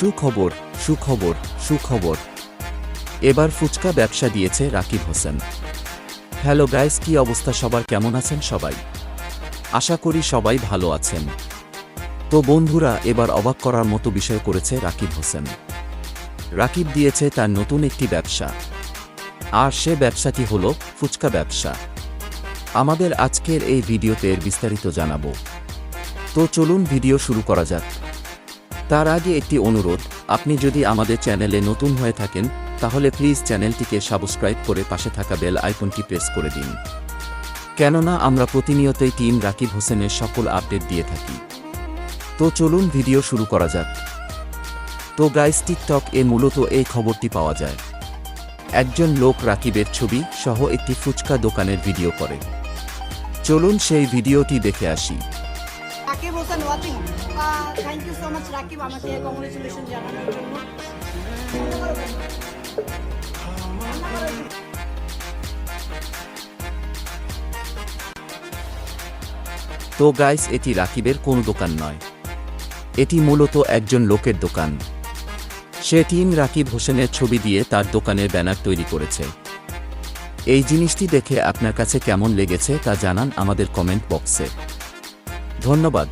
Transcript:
সুখবর সুখবর সুখবর। এবার ফুচকা ব্যবসা দিয়েছে রাকিব হোসেন। হ্যালো গাইস, কি অবস্থা? সবার কেমন আছেন সবাই? আশা করি সবাই ভালো আছেন। তো বন্ধুরা, এবার অবাক করার মতো বিষয় করেছে রাকিব হোসেন। রাকিব দিয়েছে তার নতুন একটি ব্যবসা। আর সে ব্যবসাটি হল ফুচকা ব্যবসা। আমাদের আজকের এই ভিডিওতে বিস্তারিত জানাব। তো চলুন ভিডিও শুরু করা যাক। তার আগে একটি অনুরোধ, আপনি যদি আমাদের চ্যানেলে নতুন হয়ে থাকেন, তাহলে প্লিজ চ্যানেলটিকে সাবস্ক্রাইব করে পাশে থাকা বেল আইকনটি প্রেস করে দিন। কেননা আমরা প্রতিনিয়তই টিম রাকিব হোসেনের সকল আপডেট দিয়ে থাকি। তো চলুন ভিডিও শুরু করা যাক। তো গাইস টিকটক এ মূলত এই খবরটি পাওয়া যায়। একজন লোক রাকিবের ছবি সহ একটি ফুচকা দোকানের ভিডিও করে। চলুন সেই ভিডিওটি দেখে আসি। Rakib Hossain watching thank you so much Rakib, আমাকে কংগ্রেচুলেশন জানানোর জন্য। তো গাইস এটি রাকিবের কোনো দোকান নয়। এটি মূলত একজন লোকের দোকান। সে টিম রাকিব হোসেনের ছবি দিয়ে তার দোকানের ব্যানার তৈরি করেছে। এই জিনিসটি দেখে আপনার কাছে কেমন লেগেছে তা জানান আমাদের কমেন্ট বক্সে ধন্যবাদ।